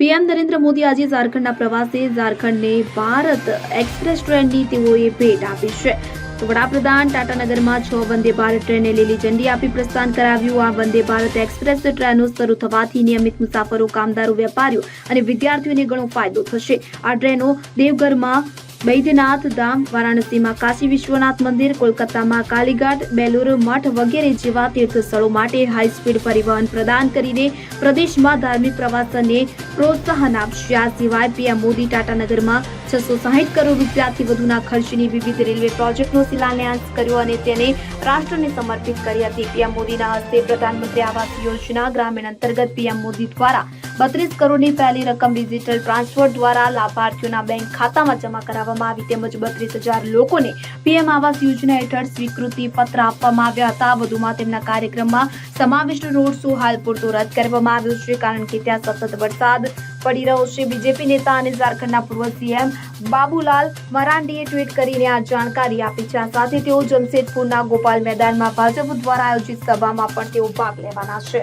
PM Narendra Modi આજે ઝારખંડના પ્રવાસે ઝારખંડને ભારત એક્સપ્રેસ ટ્રેનની તેઓએ ભેટ આપી છે. વડાપ્રધાન ટાટાનગરમાં છ વંદે ભારત ટ્રેને લીલી ઝંડી આપી પ્રસ્થાન કરાવ્યું. આ વંદે ભારત એક્સપ્રેસ ટ્રેનો શરૂ થવાથી નિયમિત મુસાફરો, કામદારો, વેપારીઓ અને વિદ્યાર્થીઓને ઘણો ફાયદો થશે. આ ટ્રેનો દેવઘરમાં બૈદ્યનાથ ધામ, વારાણસીમાં કાશી વિશ્વનાથ મંદિર, કોલકાતામાં કાલીઘાટ, બેલુરુ મઠ વગેરે જેવા તીર્થ સ્થળો માટે હાઈ સ્પીડ પરિવહન પ્રદાન કરીને પ્રદેશમાં ધાર્મિક પ્રવાસનને પ્રોત્સાહન આપશે. સિવાય પીએમ મોદી ટાટાનગરમાં છસો સાહીઠ કરોડ રૂપિયાથી વધુના ખર્ચની વિવિધ રેલવે પ્રોજેક્ટનો શિલાન્યાસ કર્યો અને તેને રાષ્ટ્રને સમર્પિત કરી હતી. પીએમ મોદીના હસ્તે પ્રધાનમંત્રી આવાસ યોજના ગ્રામીણ અંતર્ગત પીએમ મોદી દ્વારા બત્રીસ કરોડની પહેલી રકમ ડિજિટલ ટ્રાન્સફર દ્વારા લાભાર્થીઓના બેંક ખાતામાં જમા કરાવવામાં આવી તેમજ બત્રીસ હજાર લોકોને પીએમ આવાસ યોજના હેઠળ સ્વીકૃતિ પત્ર આપવામાં આવ્યા હતા. વધુમાં તેમના કાર્યક્રમમાં સમાવિષ્ટ રોડ શો હાલ પૂરતો રદ કરવામાં આવ્યો છે કારણ કે ત્યાં સતત વરસાદ પડી રહ્યો છે. બીજેપી નેતા અને ઝારખંડના પૂર્વ સીએમ બાબુલાલ મરાંડીએ ટ્વીટ કરીને આ જાણકારી આપી છે. આ સાથે તેઓ જમશેદપુરના ગોપાલ મેદાનમાં ભાજપ દ્વારા આયોજિત સભામાં પણ તેઓ ભાગ લેવાના છે.